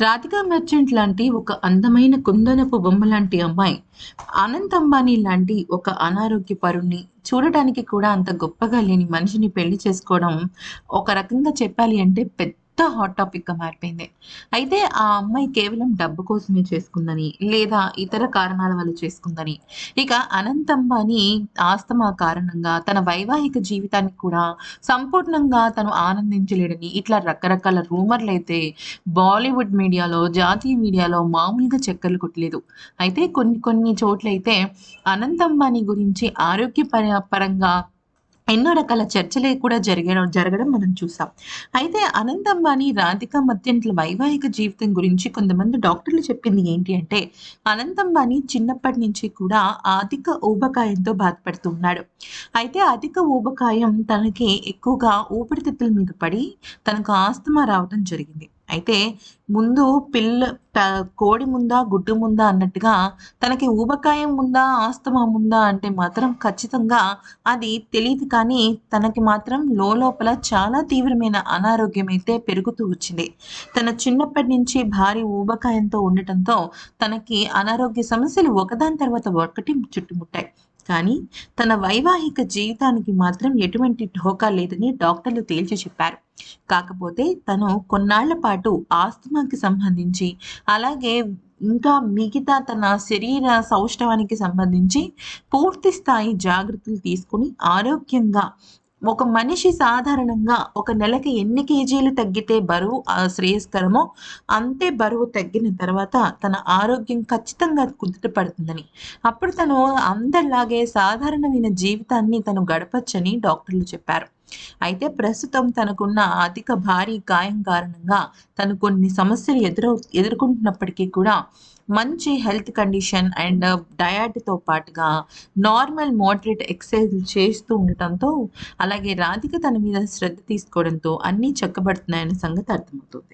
Radhika merchant లాంటి ఒక అందమైన కుందనపు బొమ్మ లాంటి అమ్మాయి అనంత్ అంబానీ లాంటి ఒక అనారోగ్య పరుణ్ణి చూడటానికి కూడా అంత గొప్పగా లేని మనిషిని పెళ్ళి చేసుకోవడం ఒక రకంగా చెప్పాలి అంటే పెద్ద హాట్ టాపిక్గా మారిపోయింది. అయితే ఆ అమ్మాయి కేవలం డబ్బు కోసమే చేసుకుందని లేదా ఇతర కారణాల వల్ల చేసుకుందని ఇక అనంతంబాని అంబానీ ఆస్తమా కారణంగా తన వైవాహిక జీవితానికి కూడా సంపూర్ణంగా తను ఆనందించలేడని ఇట్లా రకరకాల రూమర్లు అయితే బాలీవుడ్ మీడియాలో జాతీయ మీడియాలో మామూలుగా చక్కర్లు కొట్టలేదు. అయితే కొన్ని కొన్ని చోట్లయితే అనంతంబాని అంబానీ గురించి ఆరోగ్య పర- పరంగా ఎన్నో రకాల చర్చలే కూడా జరగడం జరగడం మనం చూసాం. అయితే అనంత్ అంబానీ రాధిక మధ్యంట్ల వైవాహిక జీవితం గురించి కొంతమంది డాక్టర్లు చెప్పింది ఏంటి అంటే అనంత్ అంబానీ చిన్నప్పటి నుంచి కూడా అధిక ఊబకాయంతో బాధపడుతున్నాడు అయితే అధిక ఊబకాయం తనకి ఎక్కువగా ఊపిరితిత్తుల మీద పడి తనకు ఆస్తమా రావడం జరిగింది. అయితే ముందు పిల్ల కోడి ముందా గుడ్డు ముందా అన్నట్టుగా తనకి ఊబకాయం ఉందా ఆస్తమా ఉందా అంటే మాత్రం ఖచ్చితంగా అది తెలియదు కానీ తనకి మాత్రం లోపల చాలా తీవ్రమైన అనారోగ్యం అయితే పెరుగుతూ వచ్చింది. తన చిన్నప్పటి నుంచి భారీ ఊబకాయంతో ఉండటంతో తనకి అనారోగ్య సమస్యలు ఒకదాని తర్వాత ఒకటి చుట్టుముట్టాయి. కానీ తన వైవాహిక జీవితానికి మాత్రం ఎటువంటి ఢోకా లేదని డాక్టర్లు తేల్చి చెప్పారు. కాకపోతే తను కొన్నాళ్ళ పాటు ఆస్తమాకి సంబంధించి అలాగే ఇంకా మిగతా తన శరీర సౌష్ఠవానికి సంబంధించి పూర్తి స్థాయి జాగ్రత్తలు తీసుకుని ఆరోగ్యంగా ఒక మనిషి సాధారణంగా ఒక నెలకి ఎన్ని కేజీలు తగ్గితే బరువు ఆ, శ్రేయస్కరమో అంతే బరువు తగ్గిన తర్వాత తన ఆరోగ్యం ఖచ్చితంగా కుదుట పడుతుందని. అప్పుడు తను అందరిలాగే సాధారణమైన జీవితాన్ని తను గడపచ్చని డాక్టర్లు చెప్పారు. అయితే ప్రస్తుతం తనకున్న అధిక భారీ గాయం కారణంగా తను కొన్ని సమస్యలు ఎదురవు ఎదుర్కొంటున్నప్పటికీ కూడా మంచి హెల్త్ కండిషన్ అండ్ డయాట్తో పాటుగా నార్మల్ మోడరేట్ ఎక్సర్సైజ్ చేస్తూ ఉండటంతో అలాగే రాధిక తన మీద శ్రద్ధ తీసుకోవడంతో అన్నీ చక్కబడుతున్నాయనే సంగతి అర్థమవుతుంది.